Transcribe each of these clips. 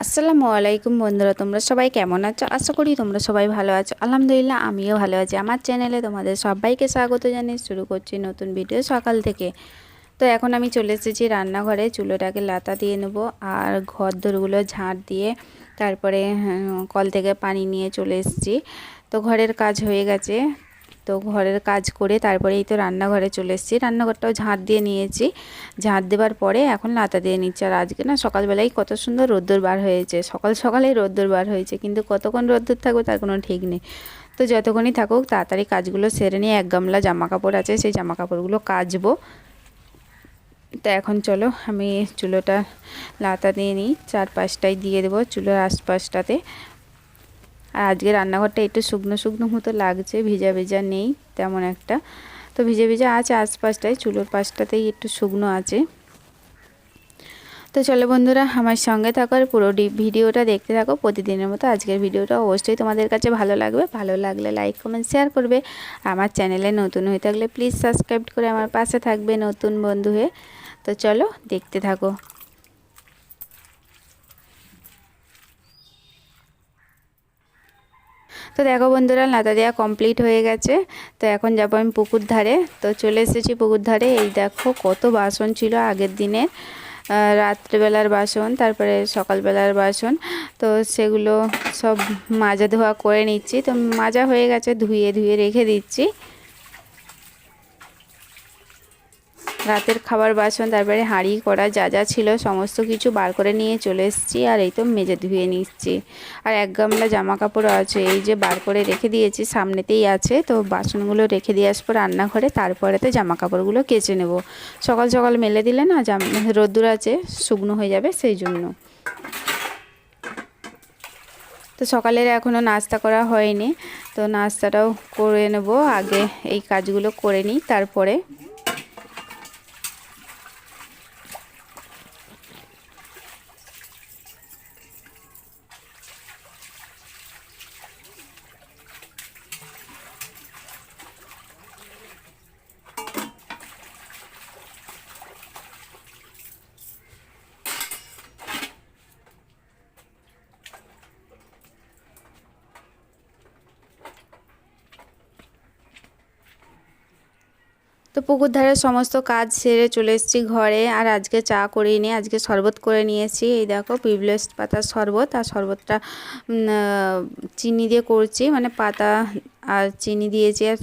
আসসালামু আলাইকুম বন্ধুরা তোমরা সবাই কেমন আছো? আশা করি তোমরা সবাই ভালো আছো। আলহামদুলিল্লাহ আমিও ভালো আছি। আমার চ্যানেলে তোমাদের সবাইকে স্বাগত জানিয়ে শুরু করছি নতুন ভিডিও সকাল থেকে। তো এখন আমি চলে এসেছি রান্নাঘরে চুলোটাকে লাতা দিয়ে নেব আর ঘর দোরগুলো ঝাঁট দিয়ে তারপরে হ্যাঁ, কল থেকে পানি নিয়ে চলে এসেছি। তো ঘরের কাজ হয়ে গেছে। তো ঘরের কাজ করে তারপরে এই তো রান্নাঘরে চলে এসেছি। রান্নাঘরটাও ঝাঁট দিয়ে নিয়েছি। ঝাঁট দেওয়ার পরে এখন লাতা দিয়ে নিচ্ছি। আর আজকে না সকালবেলায় কত সুন্দর রোদ্দুর বার হয়েছে। সকাল সকালেই রোদ্দুর বার হয়েছে। কিন্তু কতক্ষণ রোদ্দুর থাকবে তার কোনো ঠিক নেই। তো যতক্ষণই থাকুক তাড়াতাড়ি কাজগুলো সেরে নিয়ে এক গামলা জামা কাপড় আছে, সেই জামা কাপড়গুলো কাচবো। তো এখন চলো আমি চুলোটা লাতা দিয়ে নিই। চার পাঁচটায় দিয়ে দেবো চুলোর আশপাশটাতে। আর আজকে রান্নাঘরটা একটু শুকনো শুকনো মতো লাগছে, ভিজা ভিজা নেই তেমন একটা। তো ভিজে ভিজা আছে আশপাশটায়, চুলোর পাশটাতেই একটু শুকনো আছে। তো চলো বন্ধুরা, আমার সঙ্গে থাকার পুরো ভিডিওটা দেখতে থাকো। প্রতিদিনের মতো আজকের ভিডিওটা অবশ্যই তোমাদের কাছে ভালো লাগবে। ভালো লাগলে লাইক কমেন্ট শেয়ার করবে। আমার চ্যানেলে নতুন হয়ে থাকলে প্লিজ সাবস্ক্রাইব করে আমার পাশে থাকবে নতুন বন্ধু হয়ে। তো চলো দেখতে থাকো। তো দেখো বন্ধুরা, লাতা দেওয়া কমপ্লিট হয়ে গেছে। তো এখন যাব আমি পুকুর ধারে। তো চলে এসেছি পুকুর ধারে। এই দেখো কত বাসন ছিল আগের দিনের। রাত্রেবেলার বাসন, তারপরে সকালবেলার বাসন। তো সেগুলো সব মাজা ধোয়া করে নিচ্ছি। তো মাজা হয়ে গেছে, ধুয়ে ধুয়ে রেখে দিচ্ছি। রাতের খাবার বাসন, তারপরে হাঁড়ি করা যা যা ছিল সমস্ত কিছু বার করে নিয়ে চলে এসেছি আর এই তো মেজে ধুয়ে নিচ্ছি। আর এক গামলা জামা কাপড় আছে, এই যে বার করে রেখে দিয়েছি, সামনেতেই আছে। তো বাসনগুলো রেখে দিয়ে আসব রান্নাঘরে, তারপরে তো জামা কাপড়গুলো কেচে নেব। সকাল সকাল মেলে দিলে না জাম, রোদ্দুর আছে, শুকনো হয়ে যাবে সেই জন্য। তো সকালের এখনও নাস্তা করা হয়নি, তো নাস্তাটাও করে নেব। আগে এই কাজগুলো করে নিই, তারপরে তো পুকুর ধারে সমস্ত কাজ সেরে চলে এসেছি ঘরে। আর আজকে চা করেই নিয়ে, আজকে শরবত করে নিয়েছি। এই দেখো, পিবলেস পাতার শরবত আর শরবতটা চিনি দিয়ে করছি। মানে পাতা আর চিনি দিয়েছি আর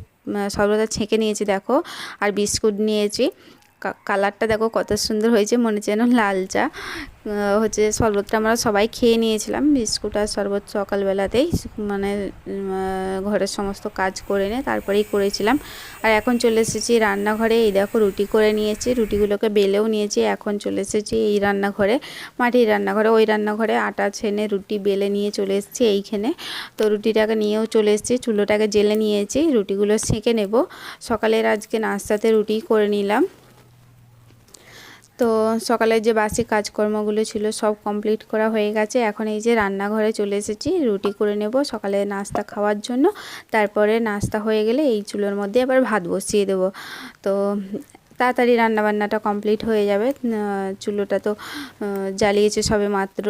শরবতটা ছেঁকে নিয়েছি, দেখো। আর বিস্কুট নিয়েছি। কালারটা দেখো কত সুন্দর হয়েছে, মনে হচ্ছে যেন লাল চা। হচ্ছে শরবতটা আমরা সবাই খেয়ে নিয়েছিলাম, বিস্কুট আর শরবত সকালবেলাতেই মানে ঘরের সমস্ত কাজ করে নিয়ে তারপরেই করেছিলাম। আর এখন চলে এসেছি রান্নাঘরে, এই দেখো রুটি করে নিয়েছি, রুটিগুলোকে বেলেও নিয়েছি, এখন চলে এসেছি এই রান্নাঘরে, মাটির রান্নাঘরে, ওই রান্নাঘরে আটা ছেনে রুটি বেলে নিয়ে চলে এসেছি এইখানে। তো রুটিটাকে নিয়েও চলে এসেছি, চুলোটাকে জেলে নিয়েছি, রুটিগুলো সেঁকে নেব। সকালের আজকে নাস্তাতে রুটি করে নিলাম। তো সকালের যে বাসি কাজকর্মগুলো ছিল সব কমপ্লিট করা হয়ে গেছে। এখন এই যে রান্নাঘরে চলে এসেছি, রুটি করে নেব, সকালে নাস্তা খাওয়ার জন্য। তারপরে নাস্তা হয়ে গেলে এই চুলোর মধ্যে আবার ভাত বসিয়ে দেব। তো তাড়াতাড়ি রান্নাবান্নাটা কমপ্লিট হয়ে যাবে। চুলোটা তো জ্বালিয়েছে সবে মাত্র।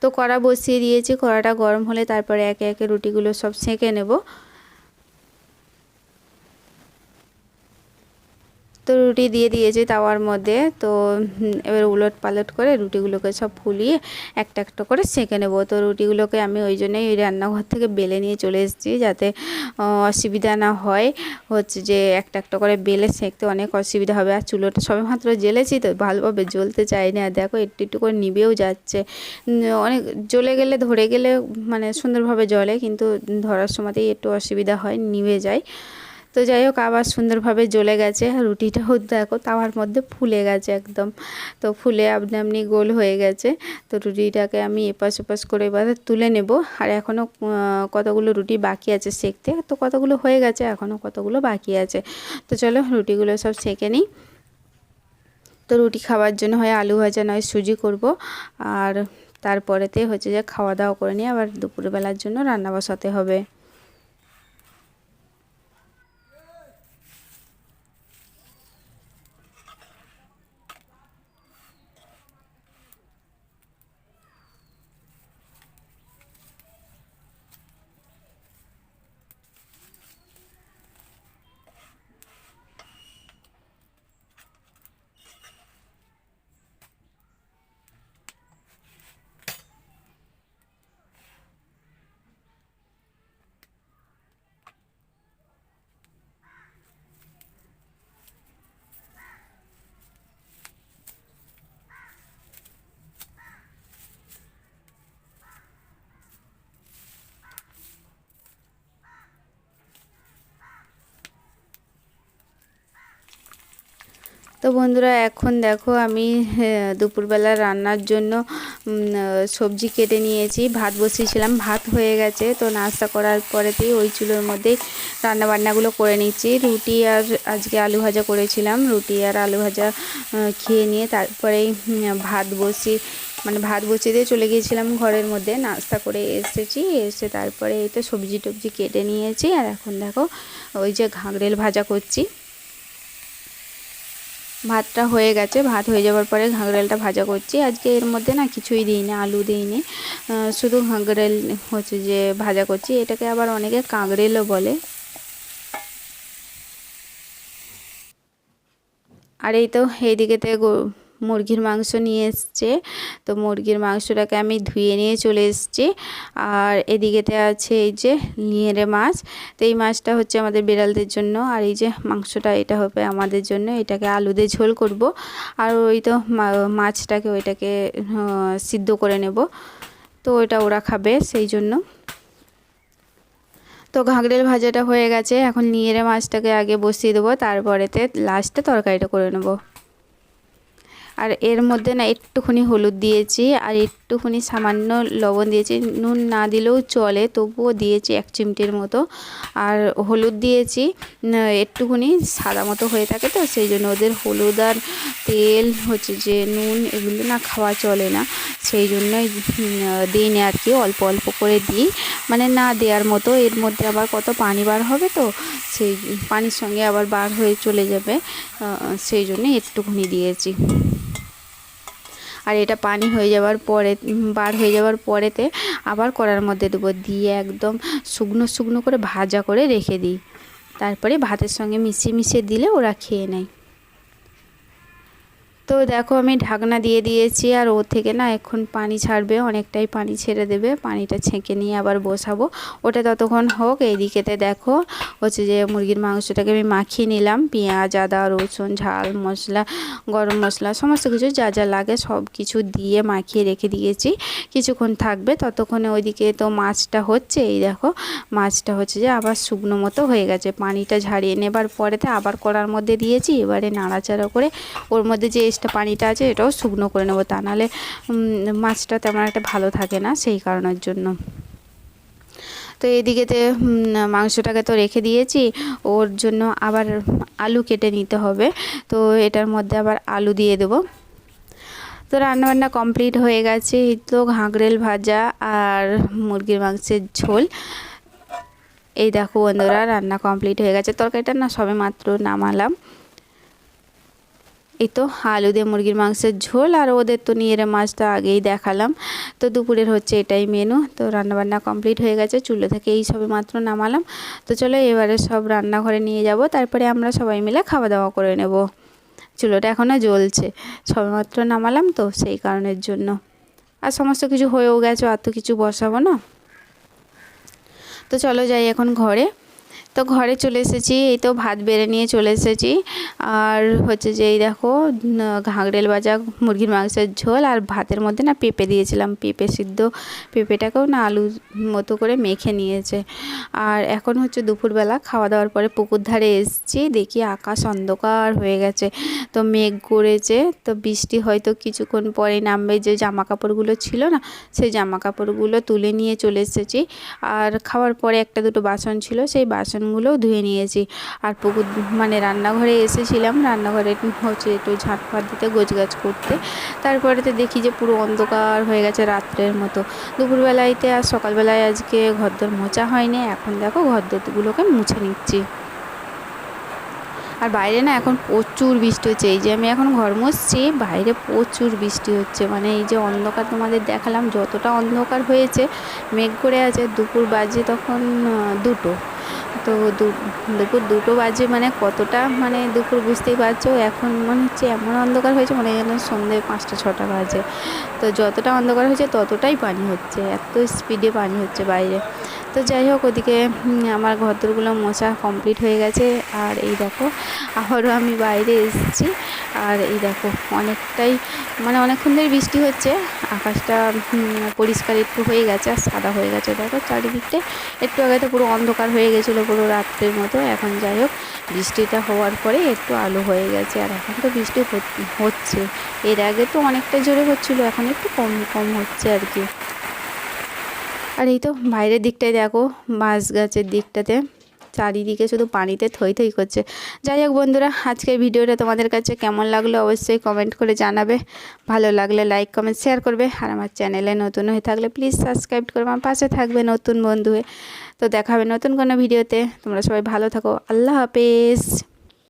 তো কড়া বসিয়ে দিয়েছি, কড়াটা গরম হলে তারপরে একে একে রুটিগুলো সব সেঁকে নেব। তো রুটি দিয়ে দিয়েছি তাওয়ার মধ্যে। তো এবার উলট পালট করে রুটিগুলোকে সব ফুলিয়ে একটা একটা করে সেঁকে নেব। তো রুটিগুলোকে আমি ওই জন্যই রান্নাঘর থেকে বেলে নিয়ে চলে এসেছি যাতে অসুবিধা না হয়। হচ্ছে যে একটা একটা করে বেলে সেঁকতে অনেক অসুবিধা হবে। আর চুলোটা সবে মাত্র জ্বেলেছি তো ভালোভাবে জ্বলতে চাই না। দেখো একটু একটু করে নিবেও যাচ্ছে। অনেক জ্বলে গেলে, ধরে গেলে মানে সুন্দরভাবে জ্বলে, কিন্তু ধরার সময়তেই একটু অসুবিধা হয়, নিভে যায়। তো যাই হোক, আবার সুন্দরভাবে জ্বলে গেছে। রুটিটাও দেখো, তাওয়ার মধ্যে ফুলে গেছে একদম। তো ফুলে আপনি আপনি গোল হয়ে গেছে। তো রুটিটাকে আমি এপাশ ওপাশ করে এবার তুলে নেব। আর এখনও কতগুলো রুটি বাকি আছে সেঁকতে? তো কতগুলো হয়ে গেছে এখনও কতগুলো বাকি আছে। তো চলো, রুটিগুলো সব সেঁকে নিই। তো রুটি খাওয়ার জন্য হয় আলু ভাজা, নয় সুজি করব। আর তারপরেতে হচ্ছে যে খাওয়া দাওয়া করে নিয়ে আবার দুপুরবেলার জন্য রান্না বসাতে হবে। তো বন্ধুরা এখন দেখো আমি হ্যাঁ, দুপুরবেলা রান্নার জন্য সবজি কেটে নিয়েছি। ভাত বসিয়েছিলাম ভাত হয়ে গেছে। তো নাস্তা করার পরেতেই ওই চুলোর মধ্যেই রান্না বান্নাগুলো করে নিচ্ছি। রুটি আর আজকে আলু ভাজা করেছিলাম। রুটি আর আলু ভাজা খেয়ে নিয়ে তারপরেই ভাত বসি মানে ভাত বসিয়ে দিয়ে চলে গিয়েছিলাম ঘরের মধ্যে। নাস্তা করে এসেছি এসে তারপরে এই তো সবজি টবজি কেটে নিয়েছি। আর এখন দেখো ওই যে ঘাগরেল ভাজা করছি। ভাতটা হয়ে গেছে। ভাত হয়ে যাওয়ার পরে ঘাঁকড়েলটা ভাজা করছি। আজকে এর মধ্যে না কিছুই দিইনি, আলু দিইনি। নি শুধু ঘাঁকড়েল হচ্ছে যে ভাজা করছি। এটাকে আবার অনেকে কাঁকড়েলও বলে। আর এই তো এইদিকেতে মুরগির মাংস নিয়ে এসছে। তো মুরগির মাংসটাকে আমি ধুয়ে নিয়ে চলে এসেছি। আর এদিকেতে আছে এই যে লিয়েরে মাছ। তো এই মাছটা হচ্ছে আমাদের বিড়ালদের জন্য। আর এই যে মাংসটা, এটা হবে আমাদের জন্য। এটাকে আলু দিয়ে ঝোল করব। আর ওই তো মাছটাকে ওইটাকে সিদ্ধ করে নেব। তো ওইটা ওরা খাবে সেই জন্য। তো ঘাগরেল ভাজাটা হয়ে গেছে। এখন নিয়েরে মাছটাকে আগে বসিয়ে দেবো। তারপরেতে লাস্টে তরকারিটা করে নেব। আর এর মধ্যে না একটুখানি হলুদ দিয়েছি আর একটুখানি সামান্য লবণ দিয়েছি। নুন না দিলেও চলে, তবুও দিয়েছি এক চিমটির মতো। আর হলুদ দিয়েছি একটুখানি সাদা মতো হয়ে থাকে তো, সেই জন্য ওদের হলুদ আর তেল, হচ্ছে যে নুন এগুলো না খাওয়া চলে না। সেই জন্যই দিই না আর কি, অল্প অল্প করে দিই। মানে না দেওয়ার মতো, এর মধ্যে আবার কত পানি বার হবে তো, সেই পানির সঙ্গে আবার বার হয়ে চলে যাবে। সেই জন্য একটুখানি দিয়েছি। আর এটা পানি হয়ে যাওয়ার পরে বার হয়ে যাওয়ার পরেতে আবার কড়ার মধ্যে দেবো। দিয়ে একদম শুকনো শুকনো করে ভাজা করে রেখে দিই। তারপরে ভাতের সঙ্গে মিশিয়ে মিশিয়ে দিলে ওরা খেয়ে নেয়। তো দেখো আমি ঢাকনা দিয়ে দিয়েছি আর ও থেকে না এখন পানি ছাড়বে, অনেকটাই পানি ছেড়ে দেবে। পানিটা ছেঁকে নিয়ে আবার বসাবো। ওটা ততক্ষণ হোক, এইদিকেতে দেখো হচ্ছে যে মুরগির মাংসটাকে আমি মাখিয়ে নিলাম। পেঁয়াজ, আদা, রসুন, ঝাল, মশলা, গরম মশলা, সমস্ত কিছু যা যা লাগে সব কিছু দিয়ে মাখিয়ে রেখে দিয়েছি। কিছুক্ষণ থাকবে, ততক্ষণে ওইদিকে তো মাছটা হচ্ছে, এই দেখো মাছটা হচ্ছে যে আবার শুকনো মতো হয়ে গেছে। পানিটা ঝাড়িয়ে নেবার পরেতে আবার কড়ার মধ্যে দিয়েছি, এবারে নাড়াচাড়া করে ওর মধ্যে যে এক্সট্রা পানিটা আছে, এটাও শুকনো করে নেব। তা নাহলে মাছটা তেমন একটা ভালো থাকে না সেই কারণের জন্য। তো এদিকেতে মাংসটাকে তো রেখে দিয়েছি। ওর জন্য আবার আলু কেটে নিতে হবে। তো এটার মধ্যে আবার আলু দিয়ে দেবো। তো রান্নাবান্না কমপ্লিট হয়ে গেছে। এই তো ঘাগরেল ভাজা আর মুরগির মাংসের ঝোল। এই দেখো বন্ধুরা, রান্না কমপ্লিট হয়ে গেছে। তরকারিটা না সবে মাত্র নামালাম। এই তো আলু দিয়ে মুরগির মাংসের ঝোল আর ওদের তো নিয়ে মাছটা আগেই দেখালাম। তো দুপুরের হচ্ছে এটাই মেনু তো রান্নাবান্না কমপ্লিট হয়ে গেছে, চুলো থেকে এই সবে মাত্র নামালাম। তো চলো এবারে সব রান্নাঘরে নিয়ে যাব, তারপরে আমরা সবাই মিলে খাওয়া দাওয়া করে নেব। চুলোটা এখনও জ্বলছে সবেমাত্র নামালাম তো সেই কারণের জন্য। আর সমস্ত কিছু হয়েও গেছে, আর তো কিছু বসাবো না। তো চলো যাই এখন ঘরে। তো ঘরে চলে এসেছি এই তো ভাত বেড়ে নিয়ে চলে এসেছি। আর হচ্ছে যে এই দেখো উম, বাজা মুরগির মাংসের ঝোল আর ভাতের মধ্যে না পেঁপে দিয়েছিলাম। পেঁপে সিদ্ধ পেঁপেটাকেও না আলুর মতো করে মেখে নিয়েছে। আর এখন হচ্ছে দুপুরবেলা খাওয়া দাওয়ার পরে পুকুর ধারে এসেছি দেখি আকাশ অন্ধকার হয়ে গেছে। তো মেঘ করেছে তো বৃষ্টি হয়তো কিছুক্ষণ পরে নামবে। যে জামা কাপড়গুলো ছিল না সেই জামা কাপড়গুলো তুলে নিয়ে চলে এসেছি। আর খাওয়ার পরে একটা দুটো বাসন ছিল সেই বাসনগুলোও ধুয়ে নিয়েছি। আর পুকুর মানে রান্নাঘরে এসেছিলাম, রান্নাঘরে হচ্ছে একটু ঝাঁটফাট দিতে, গোছগাছ করতে। তারপরেতে দেখি যে পুরো অন্ধকার হয়ে গেছে রাত্রের মতো। দুপুরবেলাইতে আর সকালবেলায় আজকে ঘরদোর মোছা হয়নি, এখন দেখো ঘরদোরগুলোকে মুছে নিচ্ছি। আর বাইরে না এখন প্রচুর বৃষ্টি হচ্ছে, এই যে আমি এখন ঘর মুছছি, বাইরে প্রচুর বৃষ্টি হচ্ছে। মানে এই যে অন্ধকার তোমাদের দেখালাম, যতটা অন্ধকার হয়েছে, মেঘ করে আছে, দুপুর বাজে তখন দুটো। তো দুপুর দুটো বাজে মানে কতটা মানে দুপুর বুঝতেই পারছ? এখন মনে হচ্ছে এমন অন্ধকার হয়েছে, মনে যেন সন্ধ্যে পাঁচটা, ছটা বাজে। তো যতটা অন্ধকার হয়েছে ততটাই পানি হচ্ছে, এত স্পিডে পানি হচ্ছে বাইরে। তো যাই হোক, ওদিকে আমার ঘরদোরগুলো মোছা কমপ্লিট হয়ে গেছে। আর এই দেখো, আবারও আমি বাইরে এসেছি। আর এই দেখো, অনেকটাই মানে অনেকক্ষণ ধরে বৃষ্টি হচ্ছে। আকাশটা পরিষ্কার একটু হয়ে গেছে, আর সাদা হয়ে গেছে। দেখো, চারিদিকটা একটু আগে তো পুরো অন্ধকার হয়ে গেছিল পুরো রাত্রের মতো। এখন যাই হোক, বৃষ্টিটা হওয়ার পরে একটু আলো হয়ে গেছে। আর এখন তো বৃষ্টি হচ্ছে। এর আগে তো অনেকটা জোরে হচ্ছিল, এখন একটু কম কম হচ্ছে আর কি। আর এই তো বাইরের দিকটায় দেখো বাঁশ গাছের দিকটাতে। চারিদিকে শুধু পানিতে থই থই করছে। যাই হোক বন্ধুরা, আজকের ভিডিওটা তোমাদের কাছে কেমন লাগল অবশ্যই কমেন্ট করে জানাবে। ভালো লাগলে লাইক কমেন্ট শেয়ার করবে। আর আমার চ্যানেলে নতুন হয়ে থাকলে প্লিজ সাবস্ক্রাইব করবে আমার পাশে থাকবে নতুন বন্ধু তো দেখাবে নতুন কোনো ভিডিওতে। তোমরা সবাই ভালো থাকো। আল্লাহ হাফেজ।